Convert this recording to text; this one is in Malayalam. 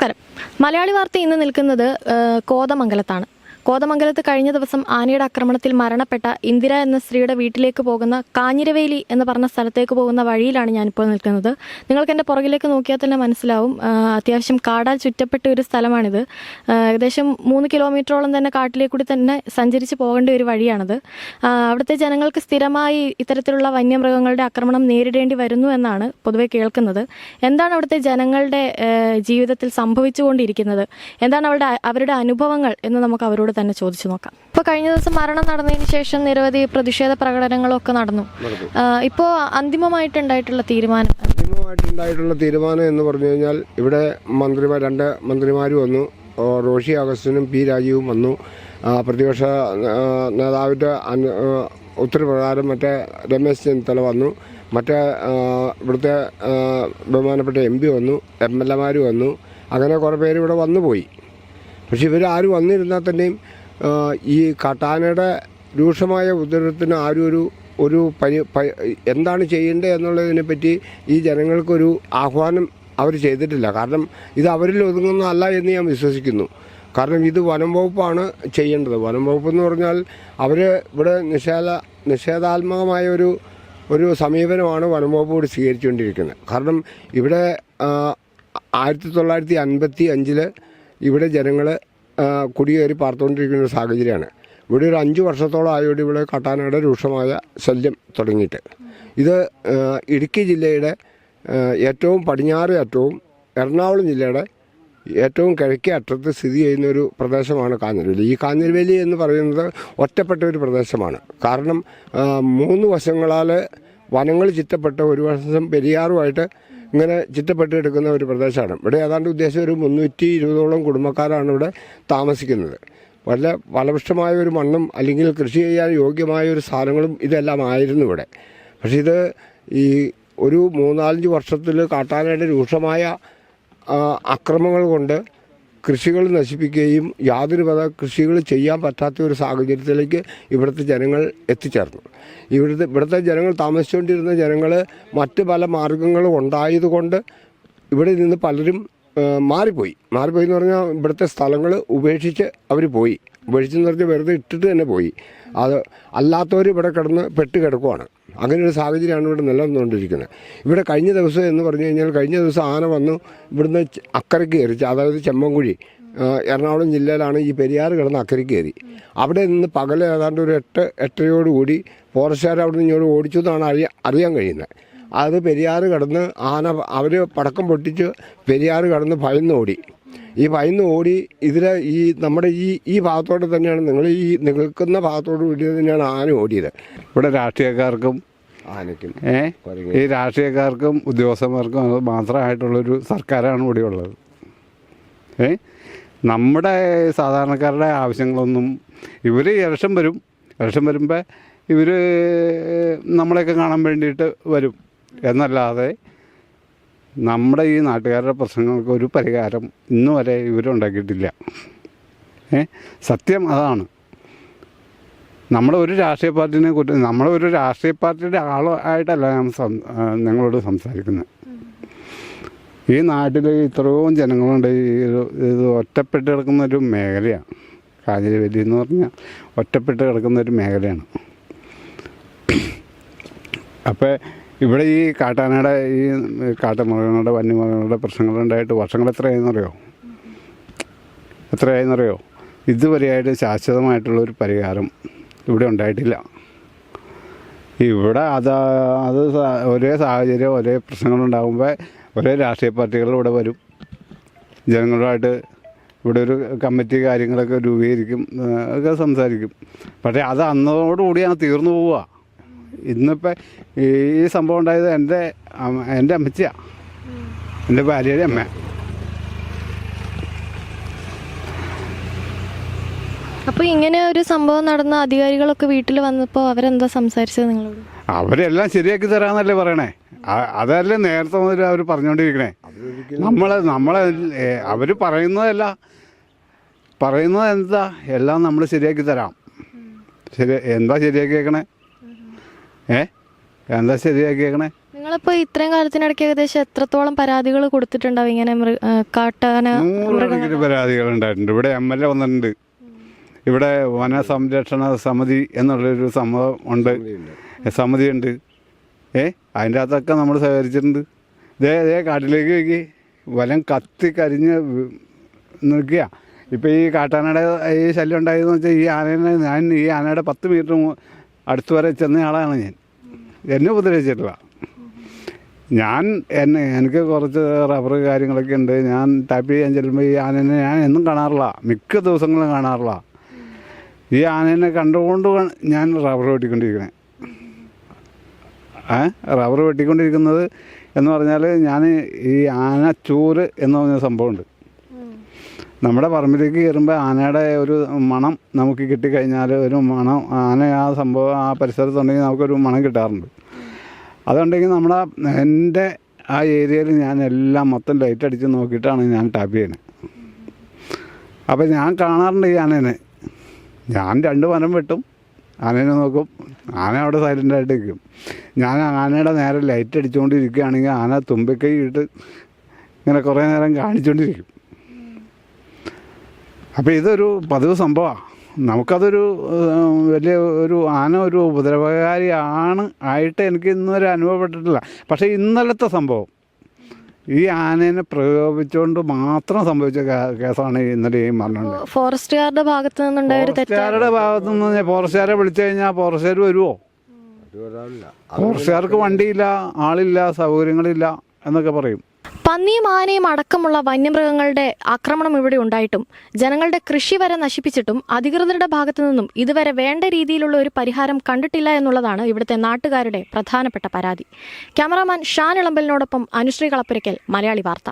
നമസ്കാരം. മലയാളി വാർത്ത ഇന്ന് നിൽക്കുന്നത് കോതമംഗലത്താണ്. കോതമംഗലത്ത് കഴിഞ്ഞ ദിവസം ആനയുടെ ആക്രമണത്തിൽ മരണപ്പെട്ട ഇന്ദിര എന്ന സ്ത്രീയുടെ വീട്ടിലേക്ക് പോകുന്ന കാഞ്ഞിരവേലി എന്ന് പറഞ്ഞ സ്ഥലത്തേക്ക് പോകുന്ന വഴിയിലാണ് ഞാനിപ്പോൾ നിൽക്കുന്നത്. നിങ്ങൾക്ക് എന്റെ പുറകിലേക്ക് നോക്കിയാൽ തന്നെ മനസ്സിലാവും അത്യാവശ്യം കാടാൽ ചുറ്റപ്പെട്ട ഒരു സ്ഥലമാണിത്. ഏകദേശം മൂന്ന് കിലോമീറ്ററോളം തന്നെ കാട്ടിലേക്ക് കൂടി തന്നെ സഞ്ചരിച്ച് പോകേണ്ട ഒരു വഴിയാണിത്. അവിടുത്തെ ജനങ്ങൾക്ക് സ്ഥിരമായി ഇത്തരത്തിലുള്ള വന്യമൃഗങ്ങളുടെ ആക്രമണം നേരിടേണ്ടി വരുന്നു എന്നാണ് പൊതുവെ കേൾക്കുന്നത്. എന്താണ് അവിടുത്തെ ജനങ്ങളുടെ ജീവിതത്തിൽ സംഭവിച്ചുകൊണ്ടിരിക്കുന്നത്? എന്താണ് അവരുടെ അവരുടെ അനുഭവങ്ങൾ എന്ന് നമുക്ക് അവരോട് തന്നെ ചോദിച്ചു നോക്കാം. ഇപ്പോൾ കഴിഞ്ഞ ദിവസം മരണം നടന്നതിന് ശേഷം നിരവധി പ്രതിഷേധ പ്രകടനങ്ങളൊക്കെ നടന്നു. ഇപ്പോൾ അന്തിമമായിട്ടുണ്ടായിട്ടുള്ള തീരുമാനം അന്തിമമായിട്ടുണ്ടായിട്ടുള്ള തീരുമാനം എന്ന് പറഞ്ഞു കഴിഞ്ഞാൽ ഇവിടെ മന്ത്രിമാർ രണ്ട് മന്ത്രിമാരും വന്നു. റോഷി അഗസ്റ്റിനും പി രാജീവും വന്നു. പ്രതിപക്ഷ നേതാവിന്റെ നേതാവിന്റെ ഉത്തരപ്രകാരം മറ്റേ രമേശ് ചെന്നിത്തല വന്നു. മറ്റേ ഇവിടുത്തെ ബഹുമാനപ്പെട്ട എം പി വന്നു. എം എൽ എമാർ വന്നു. അങ്ങനെ കുറേ പേര് ഇവിടെ വന്നു പോയി പക്ഷെ ഇവരാരും വന്നിരുന്നാൽ തന്നെയും ഈ കാട്ടാനയുടെ രൂക്ഷമായ ഉദരത്തിന് ആരും ഒരു ഒരു പരി എന്താണ് ചെയ്യേണ്ടത് എന്നുള്ളതിനെ പറ്റി ഈ ജനങ്ങൾക്കൊരു ആഹ്വാനം അവർ ചെയ്തിട്ടില്ല. കാരണം ഇത് അവരിൽ ഒതുങ്ങുന്നതല്ല എന്ന് ഞാൻ വിശ്വസിക്കുന്നു. കാരണം ഇത് വനം വകുപ്പാണ് ചെയ്യേണ്ടത്. വനം വകുപ്പ് എന്ന് പറഞ്ഞാൽ അവർ ഇവിടെ നിഷേധ നിഷേധാത്മകമായ ഒരു ഒരു സമീപനമാണ് വനം വകുപ്പ് ഇവിടെ സ്വീകരിച്ചുകൊണ്ടിരിക്കുന്നത്. കാരണം ഇവിടെ ആയിരത്തി തൊള്ളായിരത്തി അൻപത്തി അഞ്ചിൽ ഇവിടെ ജനങ്ങൾ കുടിയേറി പാർത്തുകൊണ്ടിരിക്കുന്ന സാഹചര്യമാണ്. ഇവിടെ ഒരു അഞ്ച് വർഷത്തോളം ആയോട് ഇവിടെ കട്ടാനയുടെ രൂക്ഷമായ ശല്യം തുടങ്ങിയിട്ട്. ഇത് ഇടുക്കി ജില്ലയുടെ ഏറ്റവും പടിഞ്ഞാറ് അറ്റവും എറണാകുളം ജില്ലയുടെ ഏറ്റവും കിഴക്കേ അറ്റത്ത് സ്ഥിതി ചെയ്യുന്ന ഒരു പ്രദേശമാണ് കാഞ്ഞിരവേലി. ഈ കാഞ്ഞിരവേലി എന്ന് പറയുന്നത് ഒറ്റപ്പെട്ട ഒരു പ്രദേശമാണ്. കാരണം മൂന്ന് വശങ്ങളാൽ വനങ്ങൾ ചുറ്റപ്പെട്ട ഒരു വശം പെരിയാറുമായിട്ട് ഇങ്ങനെ ചുറ്റപ്പെട്ട് കിടക്കുന്ന ഒരു പ്രദേശമാണ്. ഇവിടെ ഏതാണ്ട് ഉദ്ദേശം ഒരു മുന്നൂറ്റി ഇരുപതോളം കുടുംബക്കാരാണ് ഇവിടെ താമസിക്കുന്നത്. വല്ല ഫലപുഷ്ടമായ ഒരു മണ്ണും അല്ലെങ്കിൽ കൃഷി ചെയ്യാൻ യോഗ്യമായ ഒരു സാധനങ്ങളും ഇതെല്ലാം ആയിരുന്നു ഇവിടെ. പക്ഷേ ഇത് ഈ ഒരു മൂന്നാലഞ്ച് വർഷത്തിൽ കാട്ടാനയുടെ രൂക്ഷമായ അക്രമങ്ങൾ കൊണ്ട് കൃഷികൾ നശിപ്പിക്കുകയും യാതൊരു വിധ കൃഷികൾ ചെയ്യാൻ പറ്റാത്ത ഒരു സാഹചര്യത്തിലേക്ക് ഇവിടുത്തെ ജനങ്ങൾ എത്തിച്ചേർന്നു. ഇവിടുത്തെ ഇവിടുത്തെ ജനങ്ങൾ താമസിച്ചുകൊണ്ടിരുന്ന ജനങ്ങൾ മറ്റ് പല മാർഗങ്ങളും ഉണ്ടായതുകൊണ്ട് ഇവിടെ നിന്ന് പലരും മാറിപ്പോയി. മാറിപ്പോയി എന്ന് പറഞ്ഞാൽ ഇവിടുത്തെ സ്ഥലങ്ങൾ ഉപേക്ഷിച്ച് അവർ പോയി. ഉപേക്ഷിച്ചെന്ന് നിർത്തി വെറുതെ ഇട്ടിട്ട് തന്നെ പോയി. അത് അല്ലാത്തവർ ഇവിടെ കിടന്ന് പെട്ട് കിടക്കുവാണ്. അങ്ങനെ ഒരു സാഹചര്യമാണ് ഇവിടെ നിലനിന്നുകൊണ്ടിരിക്കുന്നത്. ഇവിടെ കഴിഞ്ഞ ദിവസം എന്ന് പറഞ്ഞു കഴിഞ്ഞാൽ കഴിഞ്ഞ ദിവസം ആന വന്നു ഇവിടുന്ന് അക്കരയ്ക്ക് കയറി. അതായത് ചെമ്മൻകുഴി എറണാകുളം ജില്ലയിലാണ് ഈ പെരിയാർ കിടന്ന് അക്കരയ്ക്ക് കയറി. അവിടെ നിന്ന് പകലേതാണ്ട് ഒരു എട്ട് എട്ടരയോടുകൂടി ഫോറസ്റ്റുകാർ അവിടെ നിന്ന് ഇങ്ങോട്ട് ഓടിച്ചു എന്നാണ് അറിയാൻ അറിയാൻ കഴിയുന്നത്. അത് പെരിയാർ കടന്ന് ആന അവർ പടക്കം പൊട്ടിച്ച് പെരിയാർ കടന്ന് ഭയന്ന് ഓടി. ഈ ഭയന്ന് ഓടി ഇതിലെ ഈ നമ്മുടെ ഈ ഈ ഭാഗത്തോടെ തന്നെയാണ് നിങ്ങൾ ഈ നിൽക്കുന്ന ഭാഗത്തോട് കൂടി തന്നെയാണ് ആന ഓടിയത്. ഇവിടെ രാഷ്ട്രീയക്കാർക്കും ആനയ്ക്കും ഏ? ഈ രാഷ്ട്രീയക്കാർക്കും ഉദ്യോഗസ്ഥന്മാർക്കും അത് മാത്രമായിട്ടുള്ളൊരു സർക്കാരാണ് ഇവിടെ ഉള്ളത്. ഏ? നമ്മുടെ സാധാരണക്കാരുടെ ആവശ്യങ്ങളൊന്നും ഇവർ ഇലക്ഷൻ വരും. ഇലക്ഷൻ വരുമ്പോൾ ഇവർ നമ്മളെയൊക്കെ കാണാൻ വേണ്ടിയിട്ട് വരും. എന്നല്ലാതെ നമ്മുടെ ഈ നാട്ടുകാരുടെ പ്രശ്നങ്ങൾക്ക് ഒരു പരിഹാരം ഇന്നു വരെ ഇവരുണ്ടാക്കിയിട്ടില്ല. ഏ? സത്യം അതാണ്. നമ്മുടെ ഒരു രാഷ്ട്രീയ പാർട്ടിനെ കുറിച്ച് നമ്മുടെ ഒരു രാഷ്ട്രീയ പാർട്ടിയുടെ ആളായിട്ടല്ല ഞാൻ നിങ്ങളോട് സംസാരിക്കുന്നത്. ഈ നാട്ടിൽ ഇത്രയും ജനങ്ങളുണ്ട്. ഇത് ഒറ്റപ്പെട്ട് കിടക്കുന്ന ഒരു മേഖലയാണ് കാഞ്ഞിരവേലി എന്ന് പറഞ്ഞാൽ ഒറ്റപ്പെട്ട് കിടക്കുന്ന ഒരു മേഖലയാണ്. അപ്പോൾ ഇവിടെ ഈ കാട്ടാനയുടെ ഈ കാട്ടുമൃഗങ്ങളുടെ വന്യമൃഗങ്ങളുടെ പ്രശ്നങ്ങളുണ്ടായിട്ട് വർഷങ്ങൾ എത്രയായെന്നറിയോ? എത്രയായെന്നറിയോ? ഇതുവരെയായിട്ട് ശാശ്വതമായിട്ടുള്ള ഒരു പരിഹാരം ഇവിടെ ഉണ്ടായിട്ടില്ല. ഇവിടെ അത് അത് ഒരേ സാഹചര്യം ഒരേ പ്രശ്നങ്ങളുണ്ടാകുമ്പോൾ ഒരേ രാഷ്ട്രീയ പാർട്ടികൾ ഇവിടെ വരും. ജനങ്ങളുമായിട്ട് ഇവിടെ ഒരു കമ്മിറ്റി കാര്യങ്ങളൊക്കെ രൂപീകരിക്കും ഒക്കെ സംസാരിക്കും. പക്ഷേ അത് അന്നതോടുകൂടി അന്നതോടുകൂടിയാണ് തീർന്നു പോവുക. ഇന്നിപ്പോൾ ഈ സംഭവം ഉണ്ടായത് എന്റെ എന്റെ അമ്മച്ചിയാണ് എന്റെ ഭാര്യയുടെ അമ്മ അപ്പോൾ ഇങ്ങനെ ഒരു സംഭവം നടന്ന അധികാരികളൊക്കെ വീട്ടിൽ വന്നപ്പോൾ അവരെന്താ സംസാരിച്ചത് നിങ്ങളോട്? അവരെല്ലാം ശരിയാക്കി തരാന്നല്ലേ പറയണേ. അതല്ലേ നേരത്തെ മുതൽ അവർ പറഞ്ഞുകൊണ്ടിരിക്കണേ നമ്മളെ നമ്മളെ അവർ പറയുന്നതല്ല. പറയുന്നത് എന്താ? എല്ലാം നമ്മൾ ശരിയാക്കി തരാം. ശരി എന്താ ശരിയാക്കിയേക്കണേ ഏ? എന്താ ശരിയാക്കിയേക്കണേ നിങ്ങളിപ്പോ ഇത്രയും കാലത്തിനിടയ്ക്ക് ഏകദേശം എത്രത്തോളം പരാതികൾ കൊടുത്തിട്ടുണ്ടാവും ഇങ്ങനെ കാട്ടാന നൂറുകണക്കിന് പരാതികൾ ഉണ്ടായിട്ടുണ്ട്. ഇവിടെ എം എൽ എ വന്നിട്ടുണ്ട്. ഇവിടെ വനസംരക്ഷണ സമിതി എന്നുള്ളൊരു സംഭവം ഉണ്ട്. സമിതി ഉണ്ട് ഏ? അതിന്റെ അകത്തൊക്കെ നമ്മൾ സഹകരിച്ചിട്ടുണ്ട്. ഇതേ ഇതേ കാട്ടിലേക്ക് വയ്ക്കി വലം കത്തി കരിഞ്ഞ് നിൽക്കുക. ഇപ്പോൾ ഈ കാട്ടാനയുടെ ഈ ശല്യം ഉണ്ടായതെന്ന് വെച്ചാൽ ഈ ആനേനെ ഞാൻ ഈ ആനയുടെ പത്ത് മീറ്റർ അടുത്ത് വരെ ചെന്ന ആളാണ് ഞാൻ. എന്നെ ഉപദ്രവിച്ചിട്ടില്ല. ഞാൻ എന്നെ എനിക്ക് കുറച്ച് റബ്ബർ കാര്യങ്ങളൊക്കെ ഉണ്ട്. ഞാൻ ടാപ്പ് ചെയ്യാൻ ചെല്ലുമ്പോൾ ഈ ആനേനെ ഞാൻ എന്നും കാണാറില്ല. മിക്ക ദിവസങ്ങളും കാണാറില്ല. ഈ ആനേനെ കണ്ടുകൊണ്ട് ഞാൻ റബ്ബർ വെട്ടിക്കൊണ്ടിരിക്കണേ. ഏ? റബ്ബർ വെട്ടിക്കൊണ്ടിരിക്കുന്നത് എന്ന് പറഞ്ഞാൽ ഞാൻ ഈ ആനച്ചൂര് എന്ന് പറഞ്ഞ സംഭവമുണ്ട്. നമ്മുടെ പറമ്പിലേക്ക് കയറുമ്പോൾ ആനയുടെ ഒരു മണം നമുക്ക് കിട്ടിക്കഴിഞ്ഞാൽ ഒരു മണം ആന ആ സംഭവം ആ പരിസരത്തുണ്ടെങ്കിൽ നമുക്കൊരു മണം കിട്ടാറുണ്ട്. അതുണ്ടെങ്കിൽ നമ്മുടെ എന്റെ ആ ഏരിയയിൽ ഞാൻ എല്ലാം മൊത്തം ലൈറ്റ് അടിച്ച് നോക്കിയിട്ടാണ് ഞാൻ ടാപ്പ് ചെയ്യുന്നത് അപ്പോൾ ഞാൻ കാണാറുണ്ട് ഈ ആനേനെ. ഞാൻ രണ്ട് മരം വെട്ടും. ആനേനെ നോക്കും. ആന അവിടെ സൈലന്റായിട്ട് നിൽക്കും. ഞാൻ ആനയുടെ നേരെ ലൈറ്റ് അടിച്ചുകൊണ്ടിരിക്കുകയാണെങ്കിൽ ആന തുമ്പിക്കൈ ഇട്ട് ഇങ്ങനെ കുറേ നേരം കാണിച്ചുകൊണ്ടിരിക്കും. അപ്പോൾ ഇതൊരു പതിവ് സംഭവമാണ്. നമുക്കതൊരു വലിയ ഒരു ആന ഒരു ഉപദ്രവകാരിയാണ് ആയിട്ട് എനിക്ക് ഇന്നുവരെ അനുഭവപ്പെട്ടിട്ടില്ല. പക്ഷേ ഇന്നലത്തെ സംഭവം. ഈ ആനേനെ പ്രകോപിച്ചുകൊണ്ട് മാത്രം സംഭവിച്ച കേസാണ് ഇന്നലെ ഈ മരണം ഫോറസ്റ്റുകാരുടെ ഭാഗത്ത് നിന്നുണ്ടായ ഒരു തെറ്റ്? ഫോറസ്റ്റുകാരുടെ ഭാഗത്തു നിന്ന് ഫോറസ്റ്റുകാരെ വിളിച്ചു കഴിഞ്ഞാൽ ഫോറസ്റ്റുകാർ വരുമോ ഫോറസ്റ്റുകാർക്ക് വണ്ടിയില്ല ആളില്ല സൗകര്യങ്ങളില്ല എന്നൊക്കെ പറയും. പന്നിയും ആനയും അടക്കമുള്ള വന്യമൃഗങ്ങളുടെ ആക്രമണം ഇവിടെ ഉണ്ടായിട്ടും ജനങ്ങളുടെ കൃഷി വരെ നശിപ്പിച്ചിട്ടും അധികൃതരുടെ ഭാഗത്തു നിന്നും ഇതുവരെ വേണ്ട രീതിയിലുള്ള ഒരു പരിഹാരം കണ്ടിട്ടില്ല എന്നുള്ളതാണ് ഇവിടുത്തെ നാട്ടുകാരുടെ പ്രധാനപ്പെട്ട പരാതി. ക്യാമറാമാൻ ഷാൻ ഇളമ്പലിനോടൊപ്പം അനുശ്രീ കളപ്പുരയ്ക്കൽ മലയാളി വാർത്ത.